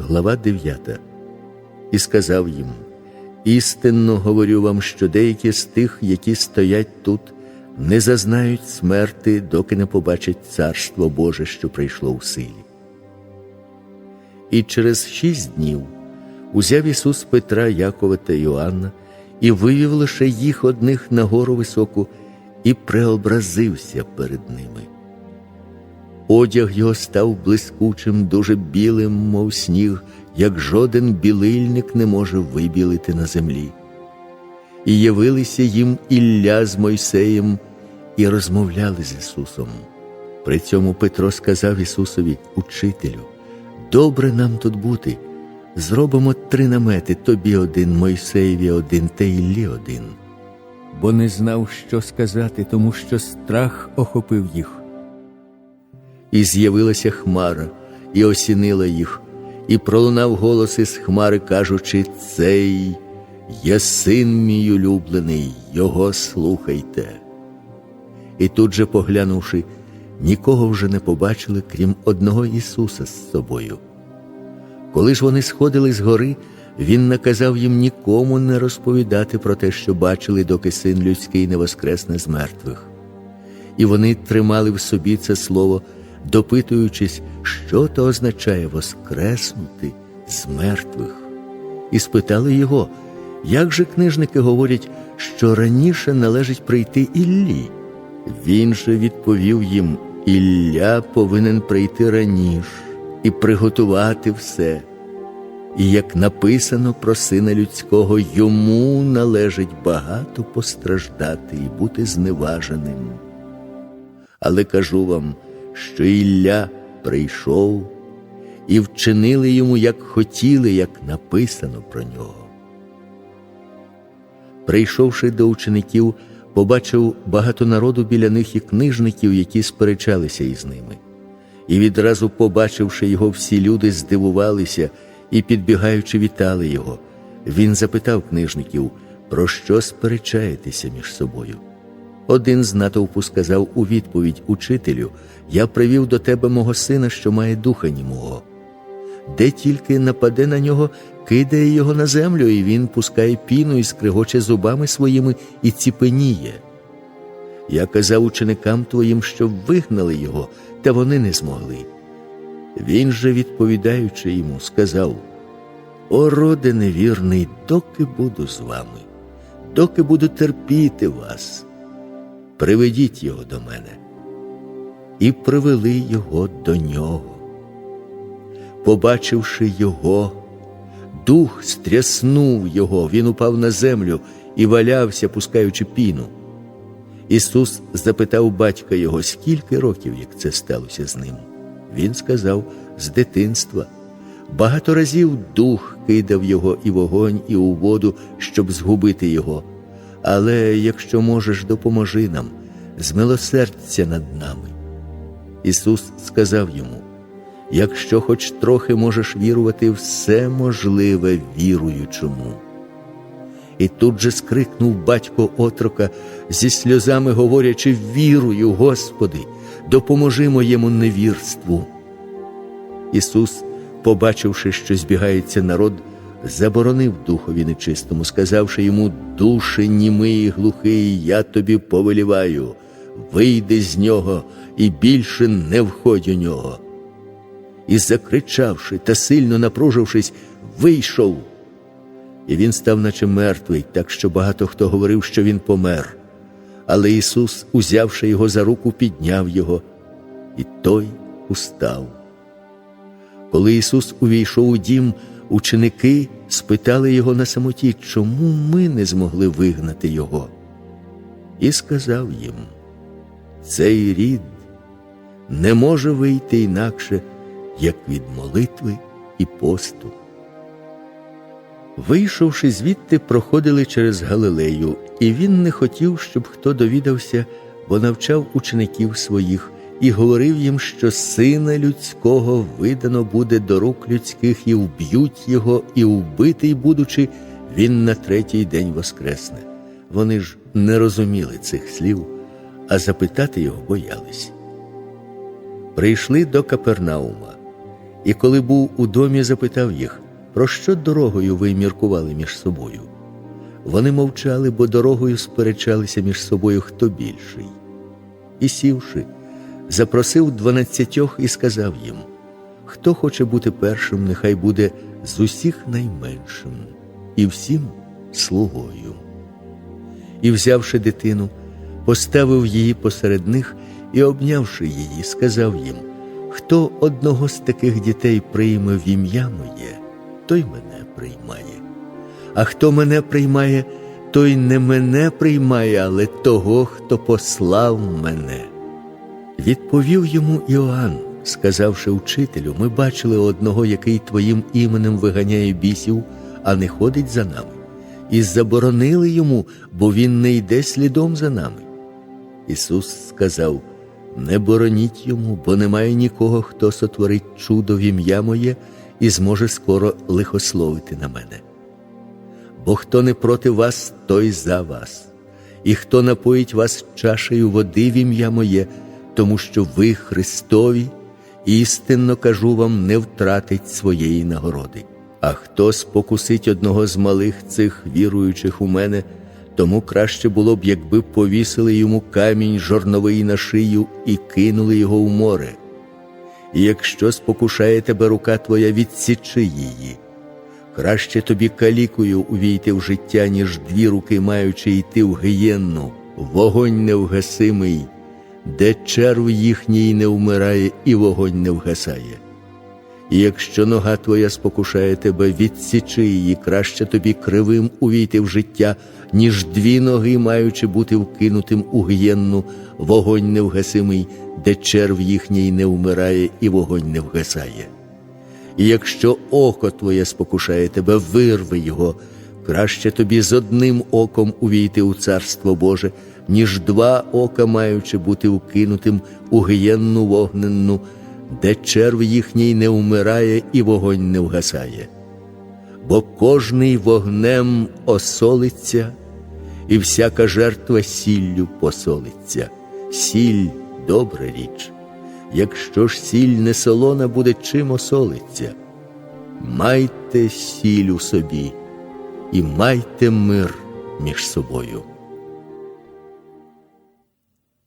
глава 9. І сказав їм: Істинно говорю вам, що деякі з тих, які стоять тут, не зазнають смерти, доки не побачать Царство Боже, що прийшло у силі. І через шість днів узяв Ісус Петра, Якова та Йоанна і вивів лише їх одних на гору високу і преобразився перед ними. Одяг його став блискучим, дуже білим, мов сніг, як жоден білильник не може вибілити на землі. І явилися їм Ілля з Мойсеєм і розмовляли з Ісусом. При цьому Петро сказав Ісусові, Учителю, добре нам тут бути. Зробимо три намети, тобі один, Мойсеєві один та Іллі один. Бо не знав, що сказати, тому що страх охопив їх. І з'явилася хмара, і осінила їх, і пролунав голос із хмари, кажучи, Цей є син мій улюблений, його слухайте. І тут же, поглянувши, нікого вже не побачили, крім одного Ісуса з собою. Коли ж вони сходили з гори, Він наказав їм нікому не розповідати про те, що бачили, доки син людський не воскресне з мертвих. І вони тримали в собі це слово, допитуючись, що то означає воскреснути з мертвих. І спитали його, як же книжники говорять, що раніше належить прийти Іллі? Він же відповів їм: Ілля повинен прийти раніше і приготувати все. І як написано про сина людського, йому належить багато постраждати і бути зневаженим. Але кажу вам, що Ілля прийшов і вчинили йому, як хотіли, як написано про нього. Прийшовши до учеників, побачив багато народу біля них і книжників, які сперечалися із ними. І відразу, побачивши його, всі люди здивувалися і, підбігаючи, вітали його. Він запитав книжників, про що сперечаєтеся між собою. Один з натовпу сказав у відповідь Учителю: Я привів до тебе мого сина, що має духа німого. Де тільки нападе на нього, кидає його на землю, і він пускає піну і скригоче зубами своїми і ціпеніє. Я казав ученикам твоїм, щоб вигнали його, та вони не змогли. Він же, відповідаючи йому, сказав: О, роде невірний, доки буду з вами, доки буду терпіти вас, приведіть його до мене. І привели його до нього. Побачивши його, дух стряснув його, він упав на землю і валявся, пускаючи піну. Ісус запитав батька його, скільки років, як це сталося з ним. Він сказав з дитинства. Багато разів дух кидав його і вогонь, і у воду, щоб згубити його. Але якщо можеш, допоможи нам, змилосердься над нами. Ісус сказав йому: якщо хоч трохи можеш вірувати, все можливе віруючому. І тут же скрикнув батько отрока, зі сльозами говорячи: Вірую, Господи, допоможи моєму невірству. Ісус, побачивши, що збігається народ, заборонив духові нечистому, сказавши йому: Душе німий і глухий, я тобі повеліваю, вийди з нього і більше не входь у нього. І, закричавши та сильно напружившись, вийшов. І він став, наче мертвий, так що багато хто говорив, що він помер. Але Ісус, узявши його за руку, підняв його, і той устав. Коли Ісус увійшов у дім, ученики спитали його на самоті, чому ми не змогли вигнати Його. І сказав їм: цей рід не може вийти інакше, як від молитви і посту. Вийшовши звідти, проходили через Галилею, і він не хотів, щоб хто довідався, бо навчав учеників своїх і говорив їм, що сина людського видано буде до рук людських, і вб'ють його, і вбитий, будучи, він на третій день воскресне. Вони ж не розуміли цих слів, а запитати його боялись. Прийшли до Капернаума, І коли був у домі, запитав їх, про що дорогою ви міркували між собою? Вони мовчали, бо дорогою сперечалися між собою хто більший. І сівши, запросив дванадцятьох і сказав їм: Хто хоче бути першим, нехай буде з усіх найменшим, і всім слугою. І, взявши дитину, поставив її посеред них і, обнявши її, сказав їм: Хто одного з таких дітей прийме в ім'я моє, той мене приймає. А хто мене приймає, той не мене приймає, але того, хто послав мене. Відповів йому Іоанн, сказавши учителю, ми бачили одного, який твоїм іменем виганяє бісів, а не ходить за нами, і заборонили йому, бо він не йде слідом за нами. Ісус сказав: Не бороніть йому, бо немає нікого, хто сотворить чудо в ім'я моє і зможе скоро лихословити на мене. Бо хто не проти вас, той за вас, і хто напоїть вас чашею води в ім'я моє, тому що ви Христові, істинно кажу вам, не втратить своєї нагороди. А хто спокусить одного з малих цих віруючих у мене, тому краще було б, якби повісили йому камінь жорновий на шию і кинули його у море. І якщо спокушає тебе рука твоя, відсічи її. Краще тобі калікою увійти в життя, ніж дві руки маючи йти в гієнну, вогонь невгасимий, де черв їхній не вмирає і вогонь не вгасає. І якщо нога твоя спокушає тебе, відсічи її, краще тобі кривим увійти в життя, ніж дві ноги, маючи бути вкинутим у гієнну, вогонь невгасимий, де черв їхній не вмирає і вогонь не вгасає. І якщо око твоє спокушає тебе, вирви його, краще тобі з одним оком увійти у Царство Боже, ніж два ока, маючи бути вкинутим у гієнну вогненну, де черв їхній не вмирає і вогонь не вгасає. Бо кожний вогнем осолиться, і всяка жертва сіллю посолиться. Сіль добра річ. Якщо ж сіль не солона буде чим осолиться, майте сіль у собі і майте мир між собою.